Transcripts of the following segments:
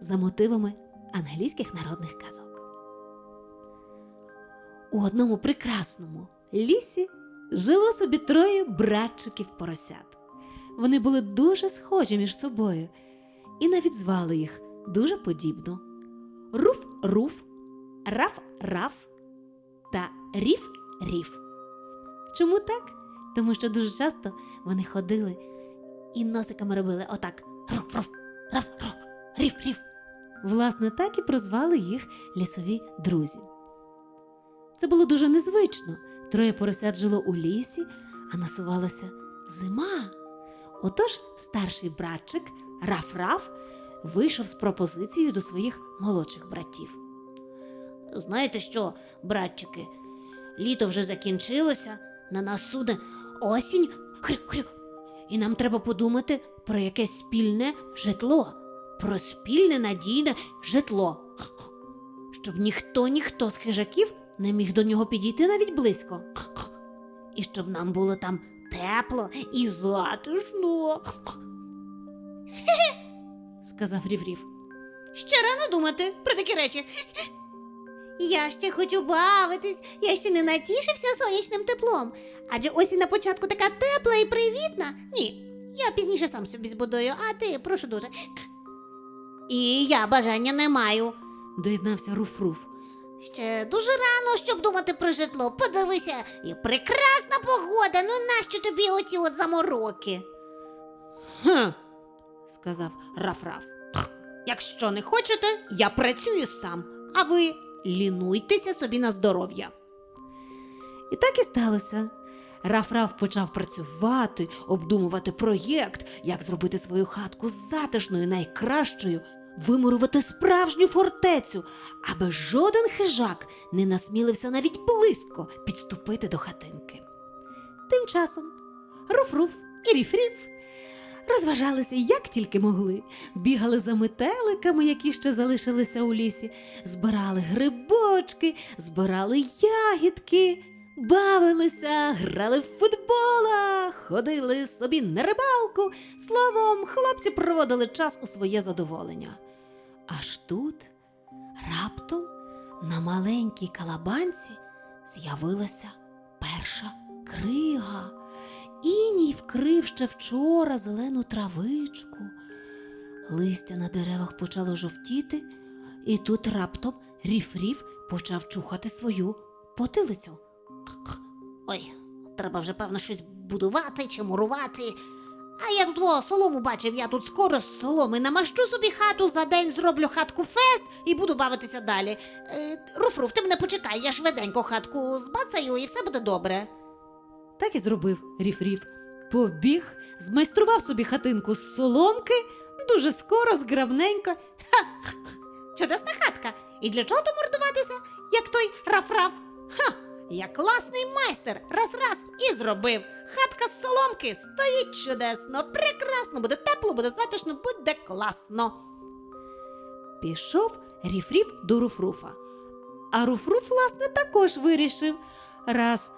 за мотивами англійських народних казок. У одному прекрасному лісі жило собі троє братчиків поросят. Вони були дуже схожі між собою і навіть звали їх дуже подібно: Руф-Руф, Раф-Раф та Ріф-Ріф. Чому так? Тому що дуже часто вони ходили і носиками робили отак: Руф-Руф, Раф-Раф, Ріф-Ріф. Власне, так і прозвали їх лісові друзі. Це було дуже незвично. Троє поросят жило у лісі, а насувалася зима. Отож старший братчик Раф-Раф вийшов з пропозицією до своїх молодших братів. Знаєте що, братчики, літо вже закінчилося, на нас суне осінь, хрю-хрю. І нам треба подумати про якесь спільне житло, про спільне надійне житло. Щоб ніхто, ніхто з хижаків не міг до нього підійти навіть близько. І щоб нам було там тепло і затишно. Сказав Рів-Рів. Ще рано думати про такі речі. Я ще хочу бавитись, я ще не натішився сонячним теплом. Адже осінь на початку така тепла і привітна. Ні, я пізніше сам собі збудую, а ти прошу дуже. І я бажання не маю. Доєднався Руф-Руф. Ще дуже рано, щоб думати про житло. Подивися, і прекрасна погода. Ну нащо тобі оці от замороки? Ха. сказав Раф-Раф. Якщо не хочете, я працюю сам, а ви лінуйтеся собі на здоров'я. І так і сталося. Раф-Раф почав працювати, обдумувати проєкт, як зробити свою хатку затишною, найкращою, вимурувати справжню фортецю, аби жоден хижак не насмілився навіть близько підступити до хатинки. Тим часом Руф-Руф і Ріф-Ріф розважалися як тільки могли, бігали за метеликами, які ще залишилися у лісі, збирали грибочки, збирали ягідки, бавилися, грали в футбола, ходили собі на рибалку. Словом, хлопці проводили час у своє задоволення. Аж тут раптом на маленькій калабанці з'явилася перша крига. Іній вкрив ще вчора зелену травичку. Листя на деревах почало жовтіти, і тут раптом Ріф-Ріф почав чухати свою потилицю. Ой, треба вже, певно, щось будувати чи мурувати. А я тут о, солому бачив, я тут скоро з соломи намащу собі хату, за день зроблю хатку фест і буду бавитися далі. Е, Руф-руф, ти мене почекай, я швиденько хатку збацаю і все буде добре. Так і зробив Ріф-Ріф. Побіг, змайстрував собі хатинку з соломки, дуже скоро, зграбненько. Чудесна хатка. І для чого то мордуватися, як той раф-раф? Ха! Я класний майстер, раз-раз і зробив. Хатка з соломки стоїть чудесно, прекрасно, буде тепло, буде затишно, буде класно. Пішов Ріф-Ріф до Руфруфа. А Руфруф, власне, також вирішив, раз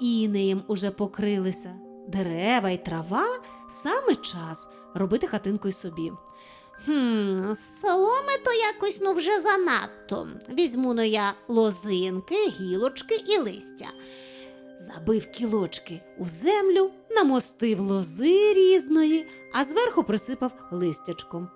інеєм уже покрилися дерева й трава, саме час робити хатинку й собі. Хм, соломи то якось ну вже занадто. Візьму ну я лозинки, гілочки і листя. Забив кілочки у землю, намостив лози різної, а зверху присипав листячком,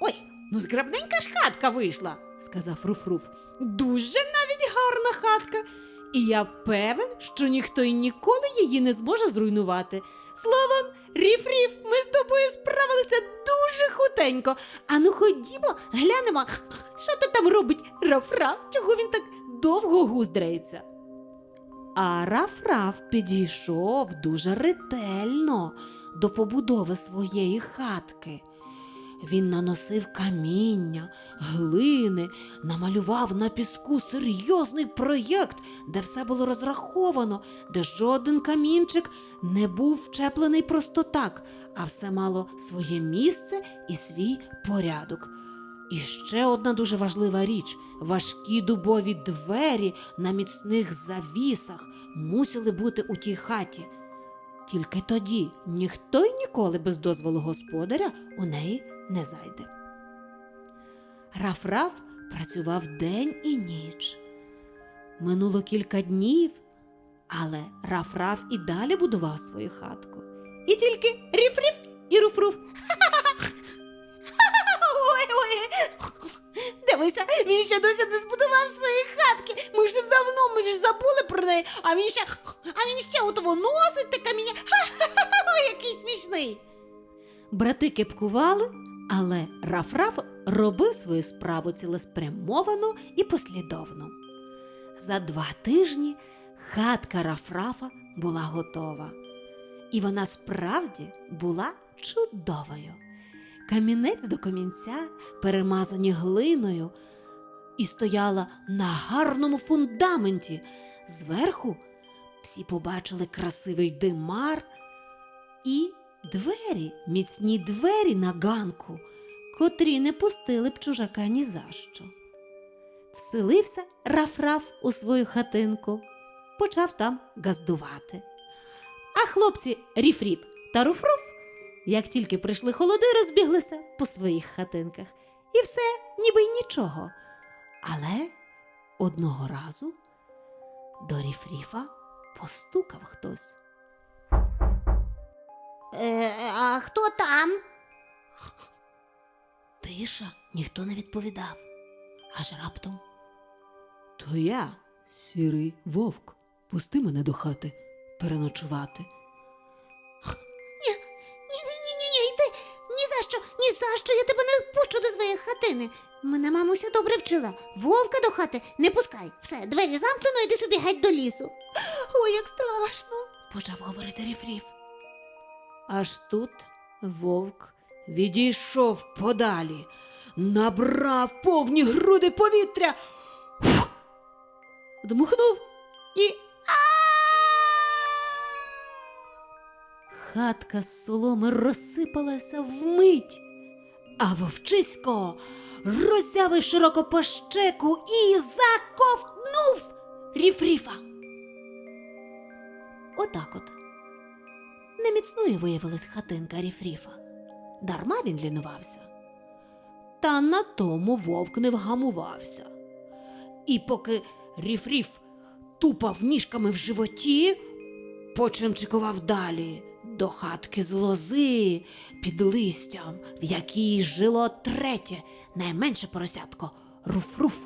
Ой, ну зграбненька ж хатка вийшла. сказав Руфруф. Дуже навіть гарна хатка. І я певен, що ніхто й ніколи її не зможе зруйнувати. Словом, Ріф-Ріф, ми з тобою справилися дуже хутенько. Ану ходімо, глянемо, що ти там робить Раф-Раф, чого він так довго гуздрається. А Раф-Раф підійшов дуже ретельно до побудови своєї хатки. Він наносив каміння, глини, намалював на піску серйозний проєкт, де все було розраховано, де жоден камінчик не був вчеплений просто так, а все мало своє місце і свій порядок. І ще одна дуже важлива річ: важкі дубові двері на міцних завісах мусили бути у тій хаті. Тільки тоді ніхто й ніколи без дозволу господаря у неї не зайде. Раф-Раф працював день і ніч. Минуло кілька днів, але Раф-Раф і далі будував свою хатку. І тільки ріф-ріф і руф-руф. Дивися, він ще досі не збудував свої хатки. Ми ж давно ми ж забули про неї, а він ще. А він ще от носить те каміння. Ха-ха-ха, який смішний. Брати кепкували, але Раф-Раф робив свою справу цілеспрямовано і послідовно. За два тижні хатка Раф-Рафа була готова. І вона справді була чудовою. Камінець до камінця, перемазані глиною, і стояла на гарному фундаменті. Зверху всі побачили красивий димар і двері, міцні двері на ганку, котрі не пустили б чужака ні за що. Вселився Раф-Раф у свою хатинку, почав там газдувати. А хлопці Ріф-Ріф та Руф-Руф, як тільки прийшли холоди, розбіглися по своїх хатинках. І все, ніби й нічого. Але одного разу до Ріф-Ріфа постукав хтось. Е, а хто там? Тиша, ніхто не відповідав. Аж раптом. То я, сірий вовк, пусти мене до хати переночувати. Ні, ні, ні, ні, ні, йди. Ні за що, ні за що я тебе не пущу до своєї хатини. Мене мамуся добре вчила. Вовка до хати не пускай. Все, двері замкнено, йди собі геть до лісу. Ой, як страшно. почав говорити Ріфріф. Аж тут вовк відійшов подалі, набрав повні груди повітря, дмухнув і. Хатка з соломи розсипалася вмить, а вовчисько роззявив широко по щеку і заковтнув Ріфріфа. Отак от. Неміцною виявилась хатинка Ріфріфа. Дарма він лінувався. Та на тому вовк не вгамувався. І поки Ріфріф тупав ніжками в животі, почимчикував далі до хатки з лози під листям, в якій жило третє, найменше поросятко Руф-Руф.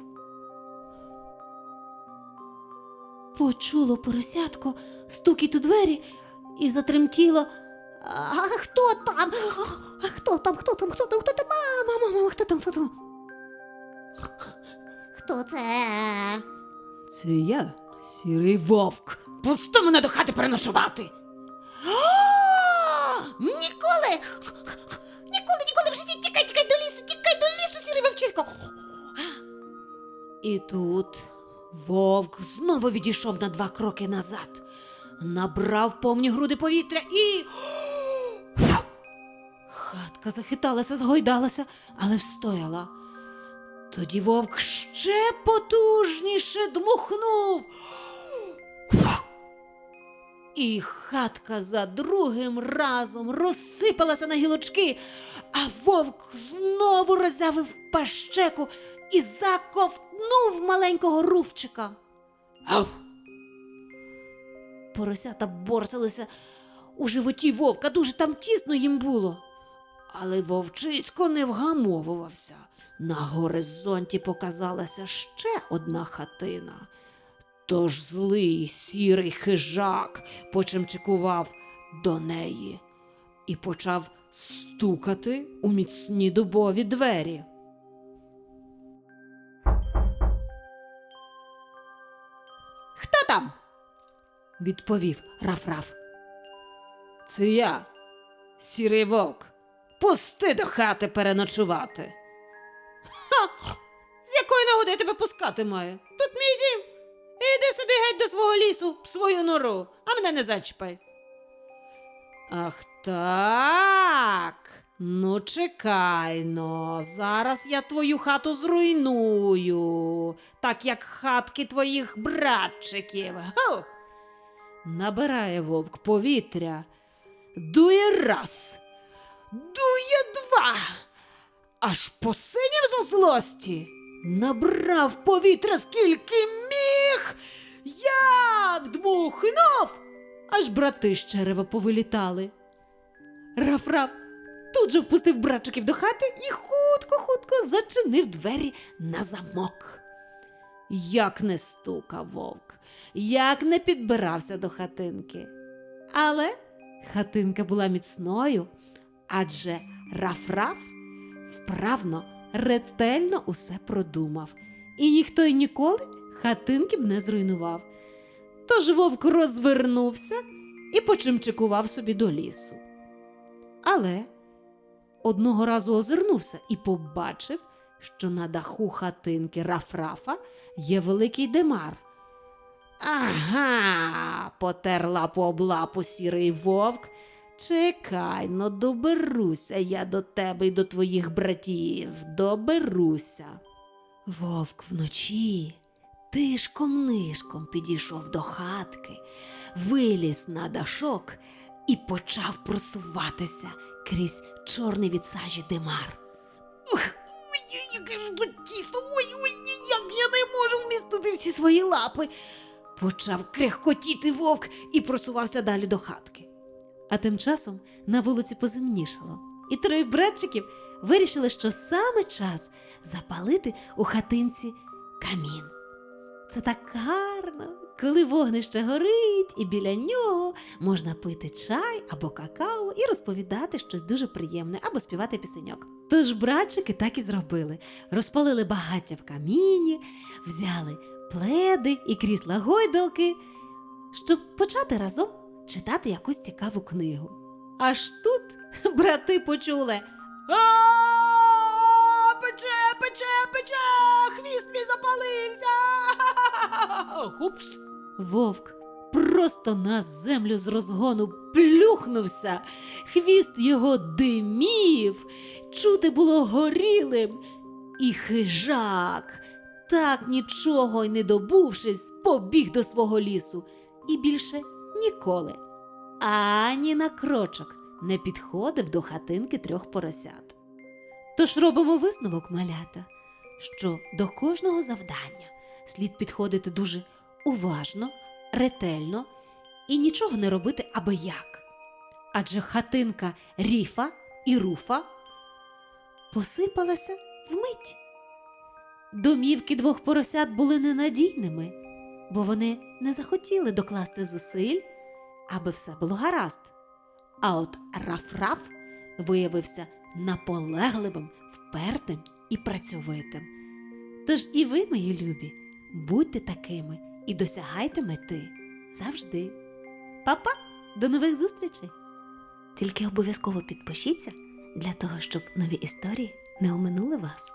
Почуло поросятко стукіт у двері і затремтіло. А хто там? А хто там? Хто там? Хто там? Хто там? Мама, мама, хто там? Хто там? Хто це? Це я, сірий вовк. Пусти мене до хати переночувати. Ніколи! Ніколи, ніколи в житті тікай, тікай до лісу, тікай до лісу, сірий вовчисько. І тут вовк знову відійшов на два кроки назад, набрав повні груди повітря і. Хатка захиталася, згойдалася, але встояла. Тоді вовк ще потужніше дмухнув. І хатка за другим разом розсипалася на гілочки, а вовк знову роззявив пащеку і заковтнув маленького рувчика. Поросята борсалися у животі вовка, дуже там тісно їм було. Але вовчисько не вгамовувався. На горизонті показалася ще одна хатина. Тож злий сірий хижак почимчикував до неї і почав стукати у міцні дубові двері. Хто там? Відповів Раф-Раф. Це я, сірий вовк. Пусти до хати переночувати. Ха! З якої нагоди я тебе пускати маю? Тут мій дім. Іди собі геть до свого лісу, в свою нору, а мене не зачіпай. Ах так. Ну, чекай но, зараз я твою хату зруйную, так як хатки твоїх братчиків. Гу! Набирає вовк повітря, дує раз, дує два, аж посинів зо злості, набрав повітря скільки міг, як дмухнув, аж брати з черева повилітали. Раф-раф тут же впустив братчиків до хати і хутко-хутко зачинив двері на замок. Як не стукав вовк, як не підбирався до хатинки. Але хатинка була міцною, адже Раф-Раф вправно, ретельно усе продумав, і ніхто й ніколи хатинки б не зруйнував. Тож вовк розвернувся і почимчикував собі до лісу. Але одного разу озирнувся і побачив, що на даху хатинки Раф-Рафа є великий демар. Ага, потер лапу об лапу сірий вовк. Чекай, но доберуся я до тебе й до твоїх братів, доберуся. Вовк вночі тишком-нишком підійшов до хатки, виліз на дашок і почав просуватися крізь чорний від сажі димар. Ух, яке ж тут тісто, ой, ой, ніяк я не можу вмістити всі свої лапи. Почав крехкотіти вовк і просувався далі до хатки. А тим часом на вулиці поземнішало, і троє братчиків вирішили, що саме час запалити у хатинці камін. Це так гарно, коли вогнище горить, і біля нього можна пити чай або какао і розповідати щось дуже приємне або співати пісеньок. Тож братчики так і зробили: розпалили багаття в каміні, взяли пледи і крісла гойдалки, щоб почати разом читати якусь цікаву книгу. Аж тут брати почули. Пече, пече, пече, хвіст мій запалився. Хупс. Вовк просто на землю з розгону плюхнувся. Хвіст його димів, чути було горілим. І хижак, так нічого й не добувшись, побіг до свого лісу і більше ніколи ані на крочок не підходив до хатинки трьох поросят. Тож робимо висновок, малята, що до кожного завдання слід підходити дуже уважно, ретельно і нічого не робити аби як. Адже хатинка Ріфа і Руфа посипалася вмить. Домівки двох поросят були ненадійними, бо вони не захотіли докласти зусиль, аби все було гаразд. А от Раф-Раф виявився наполегливим, впертим і працьовитим. Тож і ви, мої любі, будьте такими і досягайте мети завжди. Па-па, до нових зустрічей! Тільки обов'язково підпишіться для того, щоб нові історії не оминули вас.